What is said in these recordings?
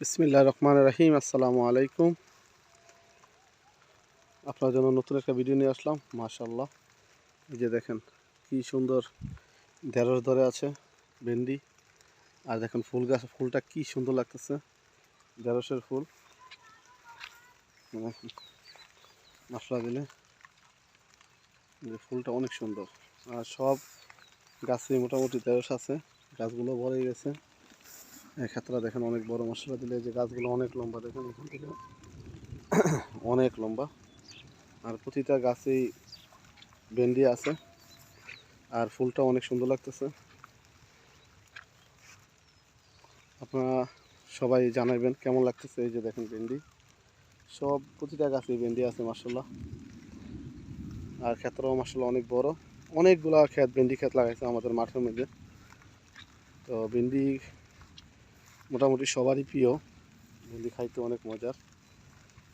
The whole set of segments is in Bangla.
বিসমিল্লাহ রহমান রাহিম, আসসালামু আলাইকুম। আপনার জন্য নতুন একটা ভিডিও নিয়ে আসলাম মাশাল্লাহ এই যে দেখেন, কি সুন্দর ঢেঁড়স ধরে আছে, ভেন্ডি। আর দেখেন ফুল গাছ, ফুলটা কি সুন্দর লাগতেছে, ঢেঁড়সের ফুল। মশলা দিলে। ফুলটা অনেক সুন্দর। আর সব গাছে মোটামুটি ঢেঁড়স আছে, গাছগুলো ভরে গেছে। এই ক্ষেত্রে দেখেন অনেক বড় মশলা দিলে যে গাছগুলো অনেক লম্বা, দেখেন এখান থেকে। অনেক লম্বা। আর প্রতিটা গাছেই ভেন্ডি আছে, আর ফুলটা অনেক সুন্দর লাগতেছে। আপনারা সবাই জানাবেন কেমন লাগতেছে এই যে দেখেন ভেন্ডি। সব প্রতিটা গাছেই ভেন্ডি আছে মার্শাল্লাহ আর ক্ষেত্রও মার্শাল্লাহ অনেক বড়। অনেকগুলা ক্ষেত, ভেন্ডি ক্ষেত লাগাইছে আমাদের মাঠের মধ্যে। তো ভেন্ডি মোটামুটি সবারই প্রিয়। ভেন্ডি খাইতে অনেক মজার।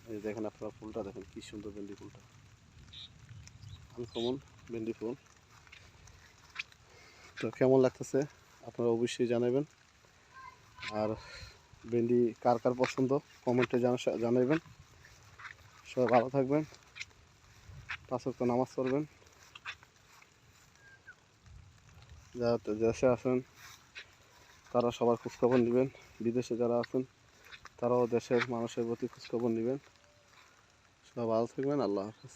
এই দেখেন আপনারা ফুলটা, দেখেন কি সুন্দর ভেন্ডি ফুলটা। আনকমন ভেন্ডি ফুল। তো কেমন লাগতেছে? আপনারা অবশ্যই জানাবেন। আর ভেন্ডি কার কার পছন্দ, কমেন্টে জানা- জানাবেন সবাই ভালো থাকবেন। পাঁচ ওয়াক্ত নামাজ পড়বেন। যারা দেশে আছেন তারা সবার খোঁজখবর নেবেন। বিদেশে যারা আছেন, তারাও দেশের মানুষের প্রতি খোঁজখবর নেবেন। সবাই ভালো থাকবেন, আল্লাহ হাফেজ।